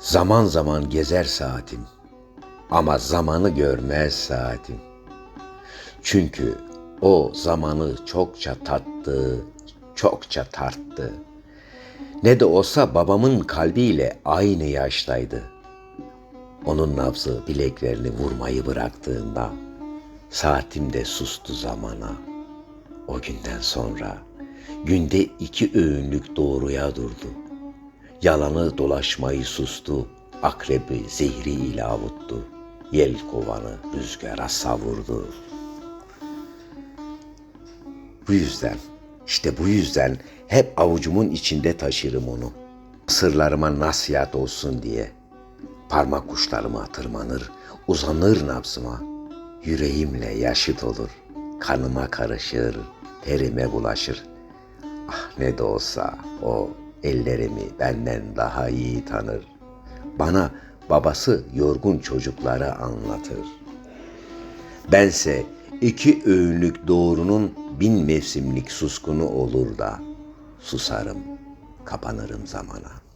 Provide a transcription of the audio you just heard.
Zaman zaman gezer saatim ama zamanı görmez saatim. Çünkü o zamanı çokça tattı, çokça tarttı. Ne de olsa babamın kalbiyle aynı yaştaydı. Onun nabzı bileklerini vurmayı bıraktığında saatim de sustu zamana. O günden sonra günde iki öğünlük doğruya durdu. Yalanı dolaşmayı sustu, akrebi zehri ile avuttu. Yel kovanı rüzgara savurdu. Bu yüzden, işte bu yüzden hep avucumun içinde taşırım onu. Sırlarıma nasihat olsun diye. Parmak uçlarıma tırmanır, uzanır nabzıma. Yüreğimle yaşıt olur, kanıma karışır, terime bulaşır. Ah ne de olsa o ellerimi benden daha iyi tanır. Bana babası yorgun çocuklara anlatır. Bense iki öğünlük doğrunun bin mevsimlik suskunu olur da susarım, kapanırım zamana.''